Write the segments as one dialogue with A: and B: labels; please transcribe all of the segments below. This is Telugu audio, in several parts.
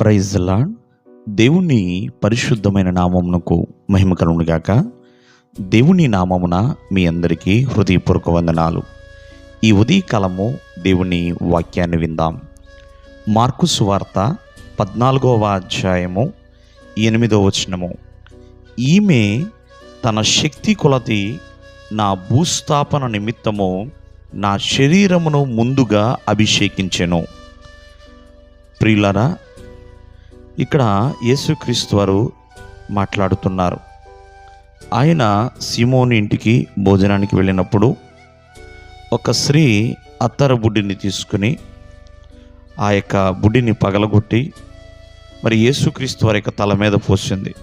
A: ప్రైజ్ లాడ్ దేవుని పరిశుద్ధమైన నామమునకు మహిమ కలుగునుగాక దేవుని నామమున మీ అందరికీ హృదయపూర్వక వందనాలు. ఈ ఉదయకాలము దేవుని వాక్యాన్ని విందాం. మార్కు సువార్త పద్నాలుగవ అధ్యాయము ఎనిమిదవ వచనము. ఈమె తన శక్తి కొలది నా భూస్థాపన నిమిత్తము నా శరీరమును ముందుగా అభిషేకించెను. ప్రియులరా ఇక్కడ యేసుక్రీస్తు వారు మాట్లాడుతున్నారు. ఆయన సీమోని ఇంటికి భోజనానికి వెళ్ళినప్పుడు ఒక స్త్రీ అత్తర బుడ్డిని తీసుకుని ఆ యొక్క బుడ్డిని పగలగొట్టి మరి యేసుక్రీస్తు వారి యొక్క తల మీద పోసింది.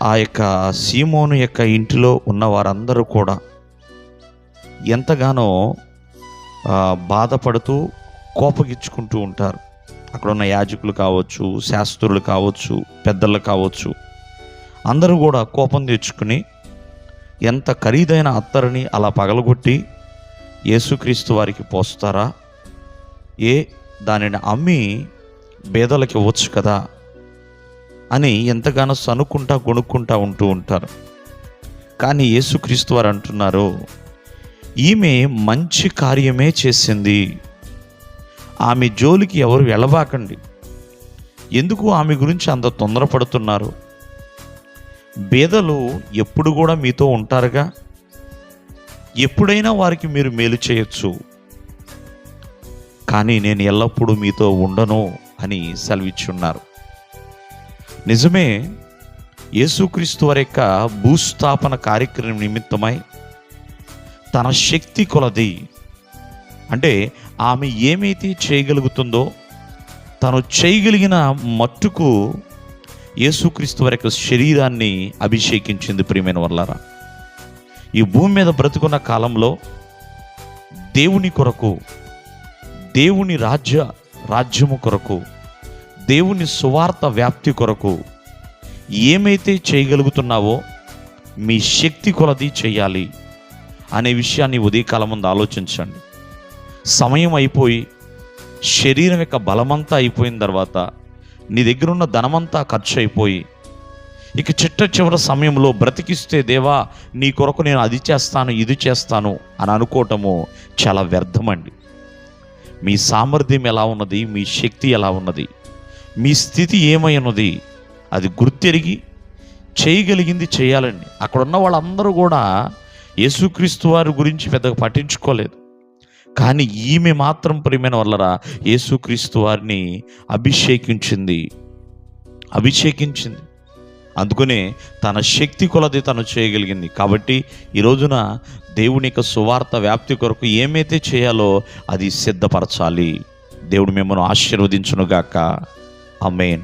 A: ఆ యొక్క సీమోను యొక్క ఇంటిలో ఉన్న వారందరూ కూడా ఎంతగానో బాధపడుతూ కోపగించుకుంటూ ఉంటారు. అక్కడ ఉన్న యాజకులు కావచ్చు శాస్త్రులు కావచ్చు పెద్దలు కావచ్చు అందరూ కూడా కోపం తెచ్చుకుని ఎంత ఖరీదైన అత్తరిని అలా పగలగొట్టి యేసుక్రీస్తు వారికి పోస్తారా? ఏ దానిని అమ్మి బేదలకి ఇవ్వచ్చు కదా అని ఎంతగానో సనుక్కుంటా కొనుక్కుంటా ఉంటూ ఉంటారు. కానీ యేసుక్రీస్తు వారు అంటున్నారు ఈమె మంచి కార్యమే చేసింది. ఆమె జోలికి ఎవరు వెళ్ళబాకండి. ఎందుకు ఆమె గురించి అంత తొందరపడుతున్నారు? బేదలు ఎప్పుడు కూడా మీతో ఉంటారుగా? ఎప్పుడైనా వారికి మీరు మేలు చేయొచ్చు. కానీ నేను ఎల్లప్పుడూ మీతో ఉండను అని సెలవిచ్చున్నారు. నిజమే యేసుక్రీస్తు వారి యొక్క భూస్థాపన కార్యక్రమం నిమిత్తమై తన శక్తి కొలది అంటే ఆమె ఏమైతే చేయగలుగుతుందో తను చేయగలిగిన మట్టుకు యేసుక్రీస్తు వారి యొక్క శరీరాన్ని అభిషేకించింది ప్రియమైన వల్లారా ఈ భూమి మీద బ్రతుకున్న కాలంలో దేవుని కొరకు దేవుని రాజ్య రాజ్యము కొరకు దేవుని సువార్త వ్యాప్తి కొరకు ఏమైతే చేయగలుగుతున్నావో మీ శక్తి కొలది చేయాలి అనే విషయాన్ని ఉదయకాలం ముందు ఆలోచించండి. సమయం అయిపోయి శరీరం యొక్క బలమంతా అయిపోయిన తర్వాత నీ దగ్గర ఉన్న ధనమంతా ఖర్చు అయిపోయి ఇక చిట్ట చివరి సమయంలో బ్రతికిస్తే దేవా నీ కొరకు నేను అది చేస్తాను ఇది చేస్తాను అని అనుకోవటము చాలా వ్యర్థమండి. మీ సామర్థ్యం ఎలా ఉన్నది మీ శక్తి ఎలా ఉన్నది మీ స్థితి ఏమై ఉన్నది అది గుర్తెరిగి చేయగలిగింది చేయాలండి. అక్కడ ఉన్న వాళ్ళందరూ కూడా యేసుక్రీస్తు వారి గురించి పెద్దగా పట్టించుకోలేదు. కానీ ఈమె మాత్రం ప్రియమైన వల్లరా యేసుక్రీస్తు వారిని అభిషేకించింది. అభిషేకించింది. అందుకనే తన శక్తి కొలది తను చేయగలిగింది. కాబట్టి ఈ రోజున దేవుని యొక్క సువార్త వ్యాప్తి కొరకు ఏమైతే చేయాలో అది సిద్ధపరచాలి. దేవుడు మిమ్మల్ని ఆశీర్వదించునుగాక. అమేన్